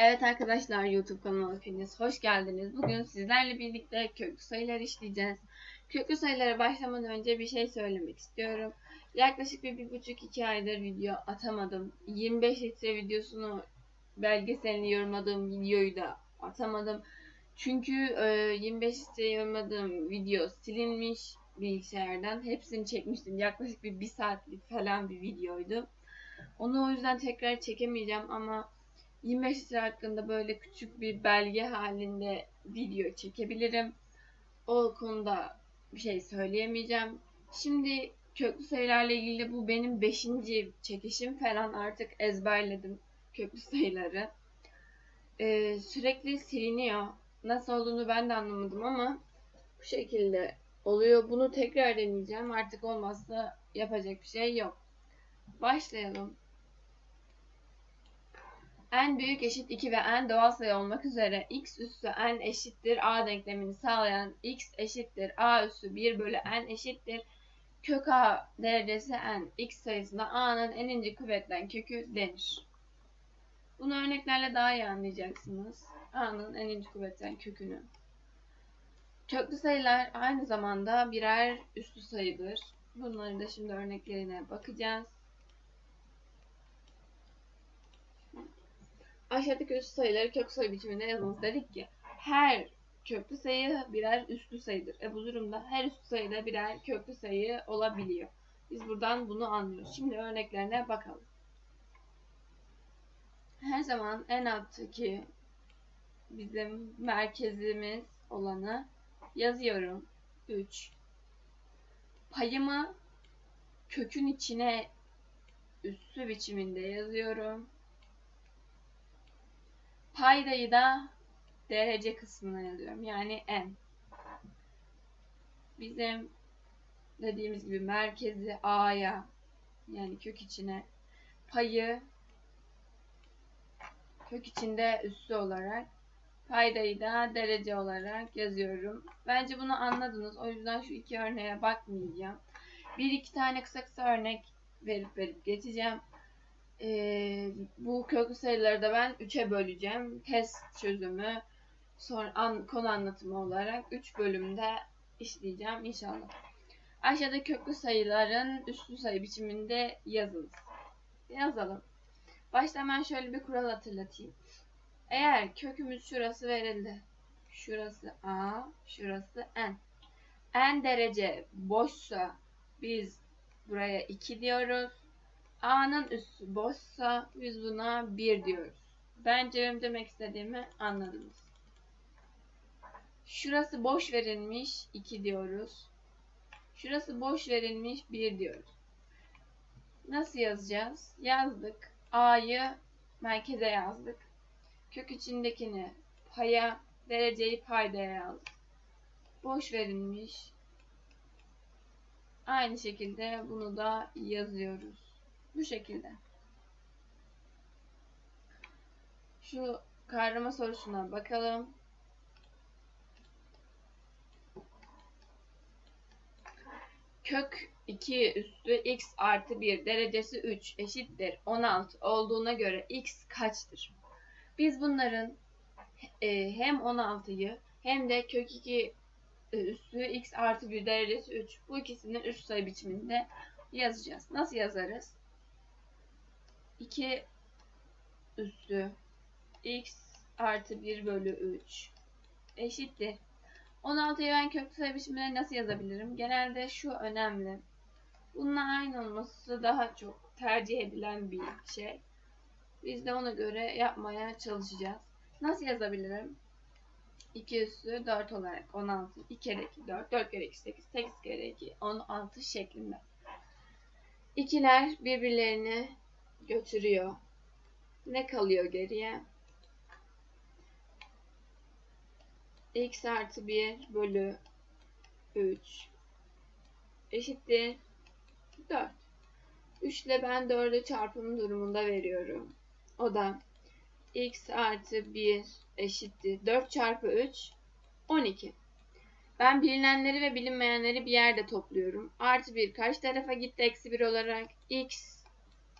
Evet arkadaşlar YouTube kanalıma hepiniz hoş geldiniz. Bugün sizlerle birlikte köklü sayılar işleyeceğiz. Köklü sayılara başlamadan önce bir şey söylemek istiyorum. Yaklaşık bir, bir buçuk iki aydır video atamadım. 25 litre videosunu belgeselini yorumladığım videoyu da atamadım. Çünkü e, 25 litre yorumladığım video silinmiş bilgisayardan. Hepsini çekmiştim. Yaklaşık bir, bir saatlik falan bir videoydu. Onu o yüzden tekrar çekemeyeceğim ama 25 litre hakkında böyle küçük bir belge halinde video çekebilirim. O konuda bir şey söyleyemeyeceğim. Şimdi köklü sayılarla ilgili bu benim 5. çekişim falan artık ezberledim köklü sayıları. Ee, sürekli siliniyor. Nasıl olduğunu ben de anlamadım ama bu şekilde oluyor. Bunu tekrar deneyeceğim. Artık olmazsa yapacak bir şey yok. Başlayalım n büyük eşit 2 ve n doğal sayı olmak üzere x üssü n eşittir a denklemini sağlayan x eşittir a üssü 1 bölü n eşittir kök a derecesi n x sayısına a'nın n'inci kuvvetten kökü denir. Bunu örneklerle daha iyi anlayacaksınız. a'nın n'inci kuvvetten kökünü. Köklü sayılar aynı zamanda birer üslü sayıdır. Bunları da şimdi örneklerine bakacağız. Aşağıdaki üslü sayıları kök sayı biçiminde yazınız dedik ki her köklü sayı birer üslü sayıdır. E bu durumda her üslü sayıda birer köklü sayı olabiliyor. Biz buradan bunu anlıyoruz. Şimdi örneklerine bakalım. Her zaman en alttaki bizim merkezimiz olanı yazıyorum. 3. Payımı kökün içine üssü biçiminde yazıyorum. Paydayı da derece kısmına yazıyorum. Yani n. Bizim dediğimiz gibi merkezi a'ya yani kök içine payı kök içinde üssü olarak paydayı da derece olarak yazıyorum. Bence bunu anladınız. O yüzden şu iki örneğe bakmayacağım. Bir iki tane kısa kısa örnek verip verip geçeceğim. Ee, bu köklü sayıları da ben 3'e böleceğim. Test çözümü, sonra an, konu anlatımı olarak 3 bölümde işleyeceğim inşallah. Aşağıda köklü sayıların üslü sayı biçiminde yazınız. Yazalım. Başta ben şöyle bir kural hatırlatayım. Eğer kökümüz şurası verildi. Şurası A, şurası N. N derece boşsa biz buraya 2 diyoruz. A'nın üssü boşsa biz buna 1 diyoruz. Bence benim demek istediğimi anladınız. Şurası boş verilmiş 2 diyoruz. Şurası boş verilmiş 1 diyoruz. Nasıl yazacağız? Yazdık. A'yı merkeze yazdık. Kök içindekini paya, dereceyi paydaya yazdık. Boş verilmiş. Aynı şekilde bunu da yazıyoruz. Bu şekilde. Şu kavrama sorusuna bakalım. Kök 2 üstü x artı 1 derecesi 3 eşittir 16 olduğuna göre x kaçtır? Biz bunların e, hem 16'yı hem de kök 2 e, üstü x artı 1 derecesi 3 bu ikisinin üst sayı biçiminde yazacağız. Nasıl yazarız? 2 üstü x artı 1 bölü 3 eşittir. 16'yı ben köklü sayı biçimine nasıl yazabilirim? Genelde şu önemli. Bununla aynı olması daha çok tercih edilen bir şey. Biz de ona göre yapmaya çalışacağız. Nasıl yazabilirim? 2 üstü 4 olarak 16. 2 kere 2 4. 4 kere 2 8. 8 kere 2 16 şeklinde. İkiler birbirlerini götürüyor. Ne kalıyor geriye? x artı 1 bölü 3 eşittir 4. 3 ile ben 4'ü çarpım durumunda veriyorum. O da x artı 1 eşittir 4 çarpı 3 12. Ben bilinenleri ve bilinmeyenleri bir yerde topluyorum. Artı 1 kaç tarafa gitti eksi 1 olarak? x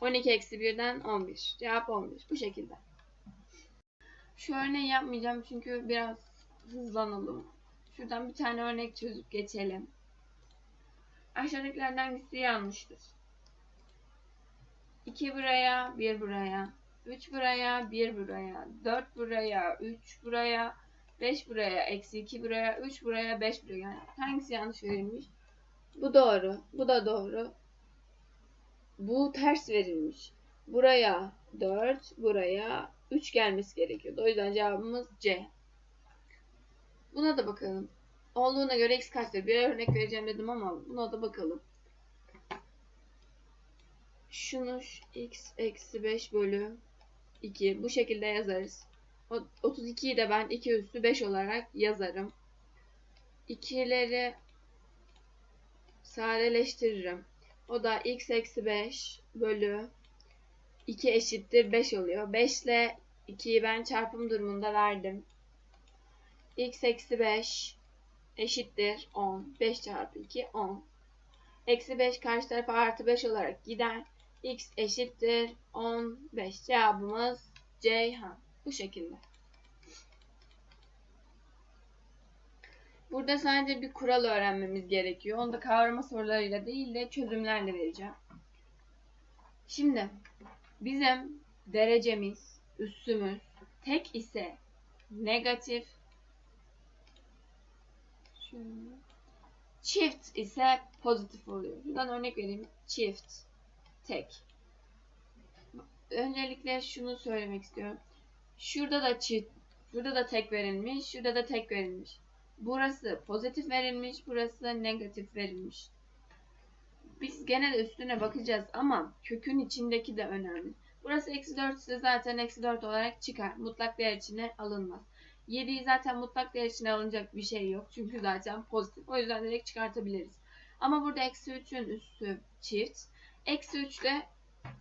12 eksi 1'den 11. Cevap 11. Bu şekilde. Şu örneği yapmayacağım çünkü biraz hızlanalım. Şuradan bir tane örnek çözüp geçelim. Aşağıdakilerden hangisi yanlıştır? 2 buraya, 1 buraya, 3 buraya, 1 buraya, 4 buraya, 3 buraya, 5 buraya, eksi 2 buraya, 3 buraya, 5 buraya. Hangisi yanlış verilmiş? Bu doğru, bu da doğru. Bu ters verilmiş. Buraya 4, buraya 3 gelmesi gerekiyordu. O yüzden cevabımız C. Buna da bakalım. Olduğuna göre x kaçtır? Bir örnek vereceğim dedim ama buna da bakalım. Şunu x eksi 5 bölü 2 bu şekilde yazarız. O- 32'yi de ben 2 üstü 5 olarak yazarım. 2'leri sadeleştiririm. O da x eksi 5 bölü 2 eşittir 5 oluyor. 5 ile 2'yi ben çarpım durumunda verdim. x eksi 5 eşittir 10. 5 çarpı 2 10. Eksi 5 karşı tarafa artı 5 olarak gider. x eşittir 15. Cevabımız Ceyhan. Bu şekilde. Burada sadece bir kural öğrenmemiz gerekiyor. Onu da kavrama sorularıyla değil de çözümlerle vereceğim. Şimdi bizim derecemiz, üssümüz tek ise negatif çift ise pozitif oluyor. Buradan örnek vereyim. Çift, tek. Öncelikle şunu söylemek istiyorum. Şurada da çift, burada da tek verilmiş, şurada da tek verilmiş. Burası pozitif verilmiş, burası negatif verilmiş. Biz gene de üstüne bakacağız ama kökün içindeki de önemli. Burası eksi 4 ise zaten eksi 4 olarak çıkar. Mutlak değer içine alınmaz. 7'yi zaten mutlak değer içine alınacak bir şey yok. Çünkü zaten pozitif. O yüzden direkt çıkartabiliriz. Ama burada eksi 3'ün üstü çift. Eksi 3 de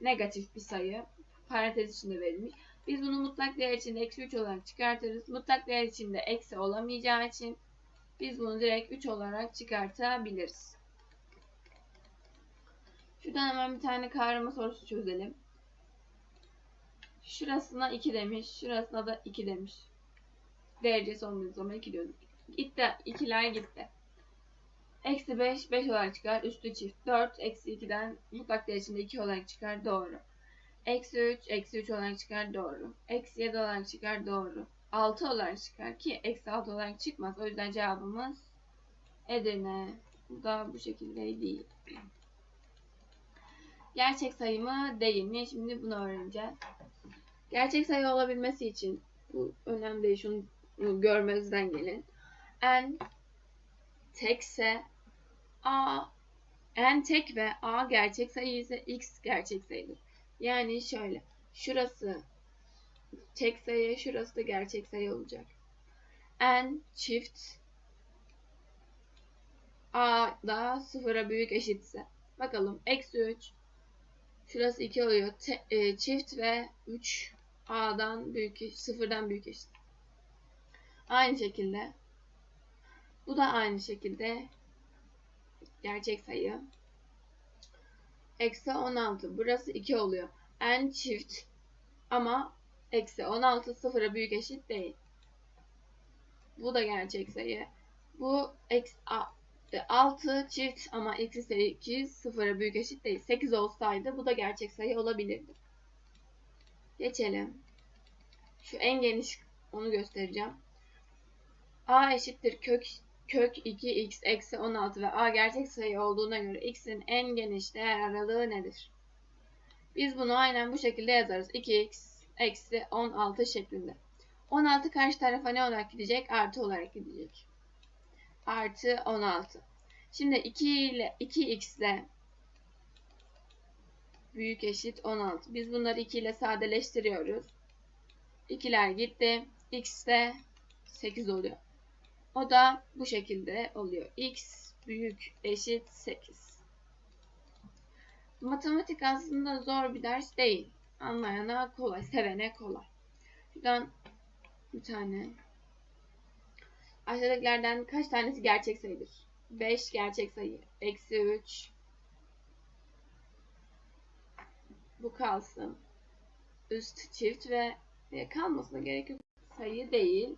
negatif bir sayı. Parantez içinde verilmiş. Biz bunu mutlak değer içinde eksi 3 olarak çıkartırız. Mutlak değer içinde eksi olamayacağı için biz bunu direkt 3 olarak çıkartabiliriz. Şuradan hemen bir tane kavrama sorusu çözelim. Şurasına 2 demiş. Şurasına da 2 demiş. Derecesi olmadığı zaman 2 diyorduk. Gitti. 2'ler gitti. Eksi 5, 5 olarak çıkar. Üstü çift 4. Eksi 2'den mutlak değer içinde 2 olarak çıkar. Doğru. Eksi 3, eksi 3 olarak çıkar. Doğru. Eksi 7 olarak çıkar. Doğru. 6 olarak çıkar ki eksi 6 olarak çıkmaz. O yüzden cevabımız Edirne. Bu da bu şekilde değil. Gerçek sayı mı değil mi? Şimdi bunu öğreneceğiz. Gerçek sayı olabilmesi için bu önemli değil. Şunu görmezden gelin. n tekse a n tek ve a gerçek sayı ise x gerçek sayıdır. Yani şöyle. Şurası tek sayı, şurası da gerçek sayı olacak. n çift a da sıfıra büyük eşitse. Bakalım. Eksi 3 Şurası 2 oluyor. Te, e, çift ve 3 a'dan büyük sıfırdan büyük eşit. Aynı şekilde bu da aynı şekilde gerçek sayı. Eksi 16. Burası 2 oluyor. n çift ama eksi 16 sıfıra büyük eşit değil. Bu da gerçek sayı. Bu eksi, a, 6 çift ama eksi 8 sıfıra büyük eşit değil. 8 olsaydı bu da gerçek sayı olabilirdi. Geçelim. Şu en geniş onu göstereceğim. a eşittir kök kök 2x eksi 16 ve a gerçek sayı olduğuna göre x'in en geniş değer aralığı nedir? Biz bunu aynen bu şekilde yazarız. 2x eksi 16 şeklinde. 16 karşı tarafa ne olarak gidecek? Artı olarak gidecek. Artı 16. Şimdi 2 ile 2x ile büyük eşit 16. Biz bunları 2 ile sadeleştiriyoruz. 2'ler gitti. x de 8 oluyor. O da bu şekilde oluyor. x büyük eşit 8. Matematik aslında zor bir ders değil. Anlayana kolay, sevene kolay. Şuradan bir tane. Aşağıdakilerden kaç tanesi gerçek sayıdır? 5 gerçek sayı. Eksi 3. Bu kalsın. Üst çift ve, ve kalmasına gerek yok. sayı değil.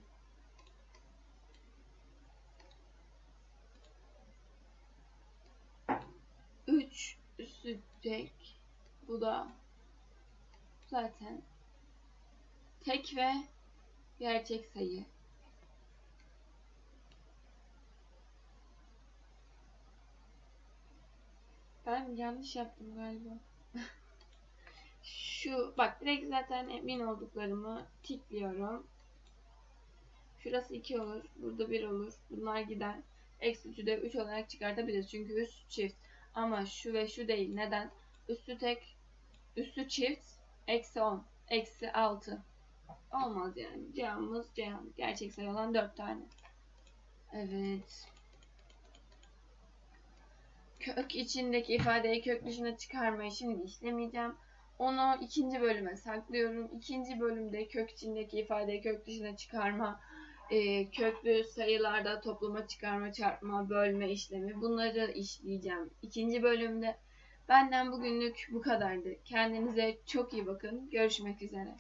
Üç üstü tek. Bu da zaten tek ve gerçek sayı. Ben yanlış yaptım galiba. Şu bak direkt zaten emin olduklarımı tikliyorum. Şurası 2 olur. Burada 1 olur. Bunlar gider. Eksi 3'ü de 3 olarak çıkartabiliriz. Çünkü üst çift. Ama şu ve şu değil. Neden? Üstü tek, üstü çift. Eksi 10. Eksi 6. Olmaz yani. Cevabımız Ceyhan. Gerçek sayı olan 4 tane. Evet. Kök içindeki ifadeyi kök dışına çıkarmayı şimdi işlemeyeceğim. Onu ikinci bölüme saklıyorum. İkinci bölümde kök içindeki ifadeyi kök dışına çıkarma, e, köklü sayılarda toplama, çıkarma, çarpma, bölme işlemi bunları işleyeceğim. İkinci bölümde benden bugünlük bu kadardı. Kendinize çok iyi bakın. Görüşmek üzere.